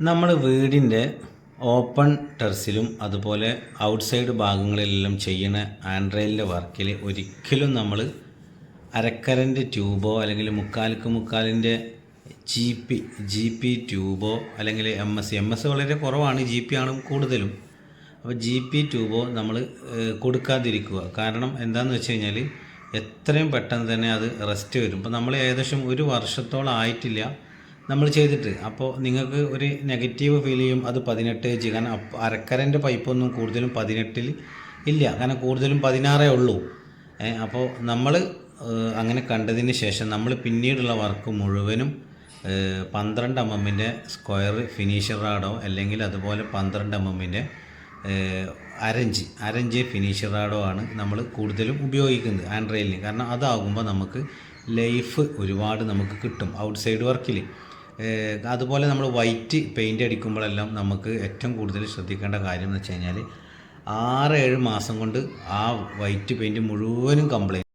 നമ്മൾ വീടിന്റെ ഓപ്പൺ ടെറസിലും അതുപോലെ ഔട്ട്സൈഡ് ഭാഗങ്ങളിലെല്ലാം ചെയ്യുന്ന ആൻഡ്രയിലിന്റെ വർക്കിൽ ഒരിക്കലും നമ്മൾ അരക്കരന്റെ ട്യൂബോ അല്ലെങ്കിൽ മുക്കാലിക്ക് മുക്കാലിന്റെ ജി പി ജി പി ട്യൂബോ അല്ലെങ്കിൽ എം എസ് എം എസ് വളരെ കുറവാണ് ജി പി ആണ് കൂടുതലും. അപ്പോൾ ജി പി ട്യൂബോ നമ്മൾ കൊടുക്കാതിരിക്കുക. കാരണം എന്താണെന്ന് വെച്ച് കഴിഞ്ഞാൽ എത്രയും പെട്ടെന്ന് തന്നെ അത് റെസ്റ്റ് വരും. ഇപ്പോൾ നമ്മൾ ഏകദേശം ഒരു വർഷത്തോളം ആയിട്ടില്ല. നമ്മൾ ചെയ്തിട്ട്. അപ്പോൾ നിങ്ങൾക്ക് ഒരു നെഗറ്റീവ് ഫീൽ ചെയ്യും അത് പതിനെട്ട് എച്ച് കാരണം അരക്കരന്റെ പൈപ്പൊന്നും കൂടുതലും പതിനെട്ടിൽ ഇല്ല. കാരണം കൂടുതലും പതിനാറേ ഉള്ളൂ. അപ്പോൾ നമ്മൾ അങ്ങനെ കണ്ടതിന് ശേഷം നമ്മൾ പിന്നീടുള്ള വർക്ക് മുഴുവനും പന്ത്രണ്ട് എം എമ്മിന്റെ സ്ക്വയർ ഫിനിഷർ റാഡോ അല്ലെങ്കിൽ അതുപോലെ പന്ത്രണ്ട് എം എമ്മിന്റെ അരഞ്ച് അരഞ്ച് ഫിനിഷർ റാഡോ ആണ് നമ്മൾ കൂടുതലും ഉപയോഗിക്കുന്നത് ആൻഡ്രയിലിന് കാരണം അതാകുമ്പോൾ നമുക്ക് ലൈഫ് ഒരുപാട് നമുക്ക് കിട്ടും ഔട്ട് സൈഡ് വർക്കിൽ. അതുപോലെ നമ്മൾ വൈറ്റ് പെയിന്റ് അടിക്കുമ്പോഴെല്ലാം നമുക്ക് ഏറ്റവും കൂടുതൽ ശ്രദ്ധിക്കേണ്ട കാര്യം എന്ന് വെച്ച് കഴിഞ്ഞാൽ ആറ് ഏഴ് മാസം കൊണ്ട് ആ വൈറ്റ് പെയിന്റ് മുഴുവനും കംപ്ലൈന്റ്